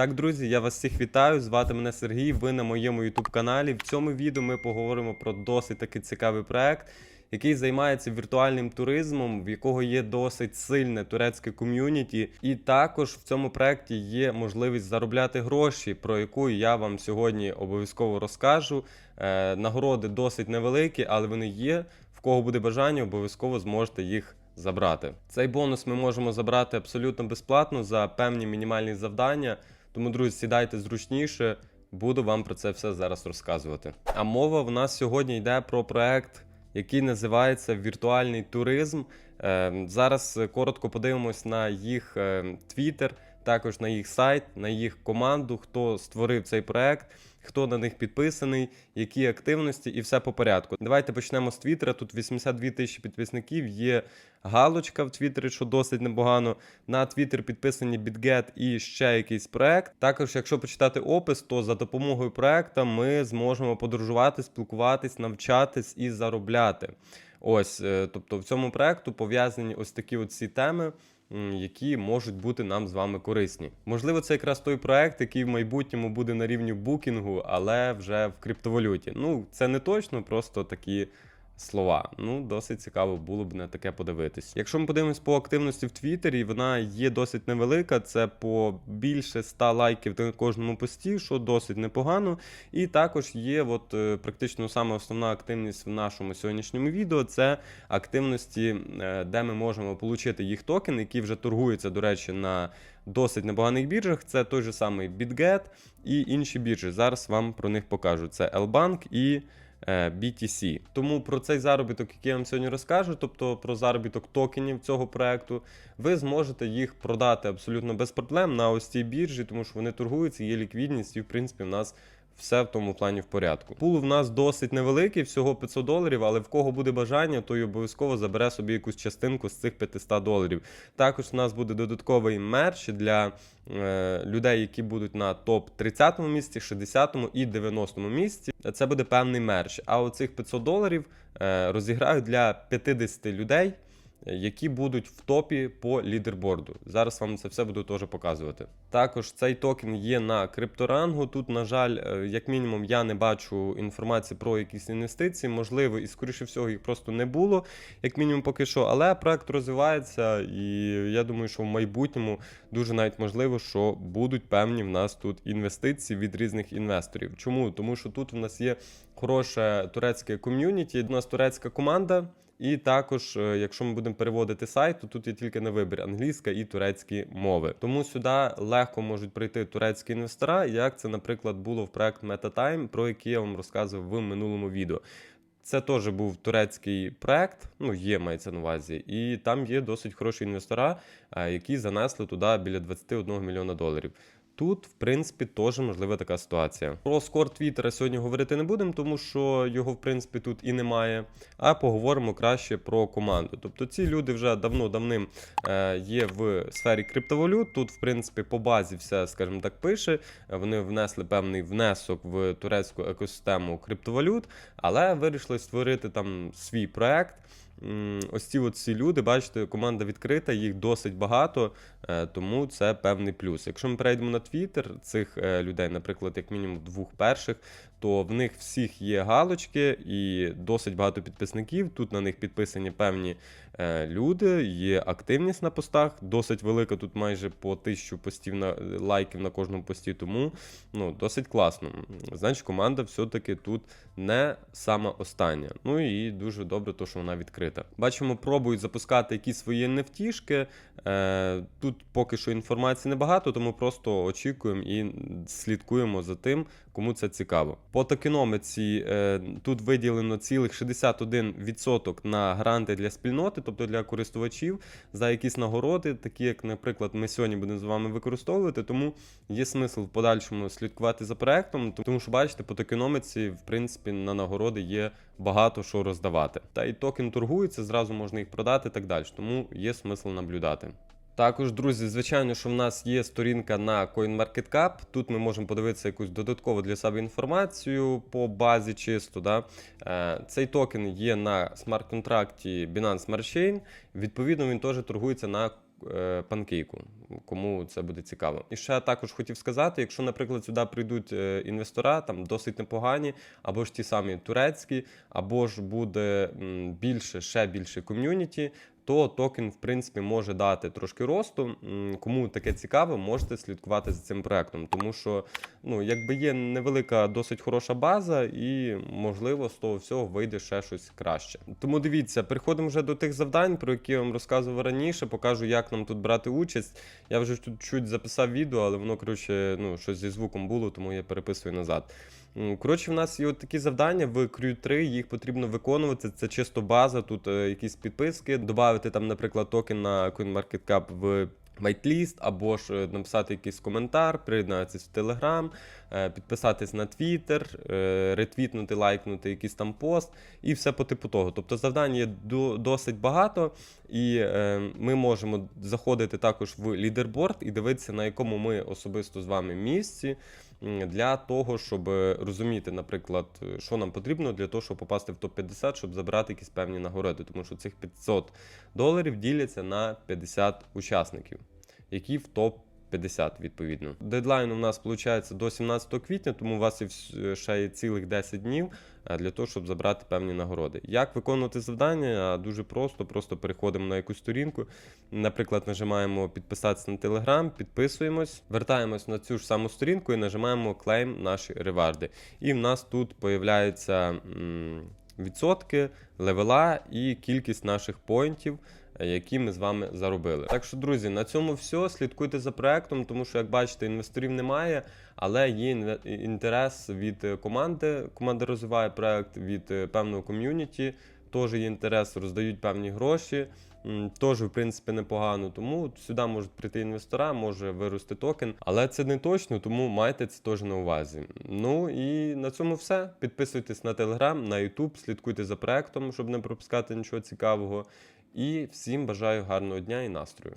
Так, друзі, я вас всіх вітаю. Звати мене Сергій. Ви на моєму youtube каналі. В цьому відео ми поговоримо про досить таки цікавий проект, який займається віртуальним туризмом, в якого є досить сильне турецьке ком'юніті. І також в цьому проекті є можливість заробляти гроші, про яку я вам сьогодні обов'язково розкажу. Е, нагороди досить невеликі, але вони є. В кого буде бажання, обов'язково зможете їх забрати. Цей бонус ми можемо забрати абсолютно безплатно за певні мінімальні завдання. Тому, друзі, сідайте зручніше, буду вам про це все зараз розказувати. А мова в нас сьогодні йде про проект, який називається Віртуальний туризм. Е, Зараз е, коротко подивимось на їх твіттер, також на їх сайт, на їх команду, хто створив цей проект. Хто на них підписаний, які активності і все по порядку. Давайте почнемо з Твіттера. Тут 82 тисячі підписників. Є галочка в Твіттері, що досить непогано. На Твіттер підписані BitGet і ще якийсь проект. Також, якщо почитати опис, то за допомогою проекту ми зможемо подорожувати, спілкуватись, навчатись і заробляти. Ось, е, тобто в цьому проекту пов'язані ось такі от ці теми. Які можуть бути нам з вами корисні. Можливо, це якраз той проект, який в майбутньому буде на рівні букінгу, але вже в криптовалюті. Ну, це не точно, просто такі слова. Ну, досить цікаво було б на таке подивитись. Якщо ми подивимось по активності в Твіттері, вона є досить невелика. Це по більше 100 лайків на кожному пості, що досить непогано. І також є от е, практично саме основна активність в нашому сьогоднішньому відео. Це активності, е, де ми можемо отримати їх токен, які вже торгуються, до речі, на досить непоганих біржах. Це той же самий BitGet і інші біржі. Зараз вам про них покажу. Це L-Bank і BTC. Тому про цей заробіток, який я вам сьогодні розкажу, тобто про заробіток токенів цього проекту, ви зможете їх продати абсолютно без проблем на ось цій біржі, тому що вони торгуються, є ліквідність, і в принципі в нас. Все в тому плані в порядку. Пул в нас досить невеликий, всього 500 доларів, але в кого буде бажання, той обов'язково забере собі якусь частинку з цих 500 доларів. Також у нас буде додатковий мерч для е, людей, які будуть на топ 30 місці, 60 і 90 місці. Це буде певний мерч. А оцих 500 доларів е, розіграють для 50 людей які будуть в топі по лідерборду. Зараз вам це все буду теж показувати. Також цей токен є на крипторангу. Тут, на жаль, е, як мінімум, я не бачу інформації про якісь інвестиції. Можливо, і скоріше всього їх просто не було, як мінімум, поки що. Але проект розвивається, і я думаю, що в майбутньому дуже навіть можливо, що будуть певні в нас тут інвестиції від різних інвесторів. Чому? Тому що тут в нас є хороше турецьке ком'юніті, у нас турецька команда. І також, е, якщо ми будемо переводити сайт, то тут є тільки на вибір англійська і турецькі мови. Тому сюди легко можуть прийти турецькі інвестора, як це, наприклад, було в проект MetaTime, про який я вам розказував в минулому відео. Це теж був турецький проект, ну є мається на увазі, і там є досить хороші інвестора, е, які занесли туди біля 21 мільйона доларів. Тут, в принципі, теж можлива така ситуація. Про скор Твіттера сьогодні говорити не будемо, тому що його, в принципі, тут і немає. А поговоримо краще про команду. Тобто ці люди вже давно-давним е, є в сфері криптовалют. Тут, в принципі, по базі все, скажімо так, пише. Вони внесли певний внесок в турецьку екосистему криптовалют, але вирішили створити там свій проект. Ось ці от люди, бачите, команда відкрита, їх досить багато, е, тому це певний плюс. Якщо ми перейдемо на Твіттер цих е, людей, наприклад, як мінімум двох перших, то в них всіх є галочки і досить багато підписників. Тут на них підписані певні е, люди, є активність на постах, досить велика, тут майже по тисячу постів на лайків на кожному пості, тому ну, досить класно. Значить, команда все-таки тут не сама остання. Ну і дуже добре, то, що вона відкрита. Бачимо, пробують запускати якісь свої нефтішки. Е, Тут поки що інформації небагато, тому просто очікуємо і слідкуємо за тим, кому це цікаво. По токеномиці е, тут виділено цілих 61% на гранти для спільноти, тобто для користувачів, за якісь нагороди, такі як, наприклад, ми сьогодні будемо з вами використовувати. Тому є смисл в подальшому слідкувати за проектом, тому що бачите, по токеномиці, в принципі, на нагороди є багато що роздавати. Та і токен торгується, зразу можна їх продати і так далі. Тому є смисл наблюдати. Також, друзі, звичайно, що в нас є сторінка на CoinMarketCap. Тут ми можемо подивитися якусь додаткову для себе інформацію по базі чисто. Да? Е, Цей токен є на смарт-контракті Binance Smart Chain. Відповідно, він теж торгується на е, панкейку, кому це буде цікаво. І ще також хотів сказати: якщо, наприклад, сюди прийдуть е, інвестора, там досить непогані, або ж ті самі турецькі, або ж буде більше, ще більше ком'юніті. То токен, в принципі, може дати трошки росту. Кому таке цікаво, можете слідкувати за цим проектом, тому що ну, якби є невелика, досить хороша база, і можливо з того всього вийде ще щось краще. Тому дивіться, переходимо вже до тих завдань, про які я вам розказував раніше. Покажу, як нам тут брати участь. Я вже тут чуть записав відео, але воно коротше, ну щось зі звуком було, тому я переписую назад. Коротше, в нас є от такі завдання в Crew 3, їх потрібно виконувати. Це чисто база, тут е, якісь підписки, додати там, наприклад, токен на CoinMarketCap в вайтліст, або ж е, написати якийсь коментар, приєднатися в Telegram, е, підписатись на Twitter, е, ретвітнути, лайкнути якийсь там пост і все по типу того. Тобто завдань є до- досить багато, і ми можемо заходити також в лідерборд і дивитися, на якому ми особисто з вами місці. Для того, щоб розуміти, наприклад, що нам потрібно для того, щоб попасти в топ-50, щоб забрати якісь певні нагороди, тому що цих 500 доларів діляться на 50 учасників, які в топ 50 відповідно. Дедлайн у нас виходить до 17 квітня, тому у вас є ще є цілих 10 днів е, для того, щоб забрати певні нагороди. Як виконувати завдання? Дуже просто, просто переходимо на якусь сторінку. Наприклад, нажимаємо підписатися на Telegram, підписуємось, вертаємось на цю ж саму сторінку і нажимаємо клейм наші реварди. І в нас тут появляються відсотки, левела і кількість наших поінтів. Які ми з вами заробили. Так що, друзі, на цьому все. Слідкуйте за проектом, тому що, як бачите, інвесторів немає, але є інтерес від е, команди. Команда розвиває проект від е, певного ком'юніті. Теж є інтерес, роздають певні гроші. Теж, в принципі, непогано. Тому сюди можуть прийти інвестора, може вирости токен, але це не точно, тому майте це теж на увазі. Ну і на цьому все. Підписуйтесь на Telegram, на YouTube, слідкуйте за проектом, щоб не пропускати нічого цікавого. І всім бажаю гарного дня і настрою.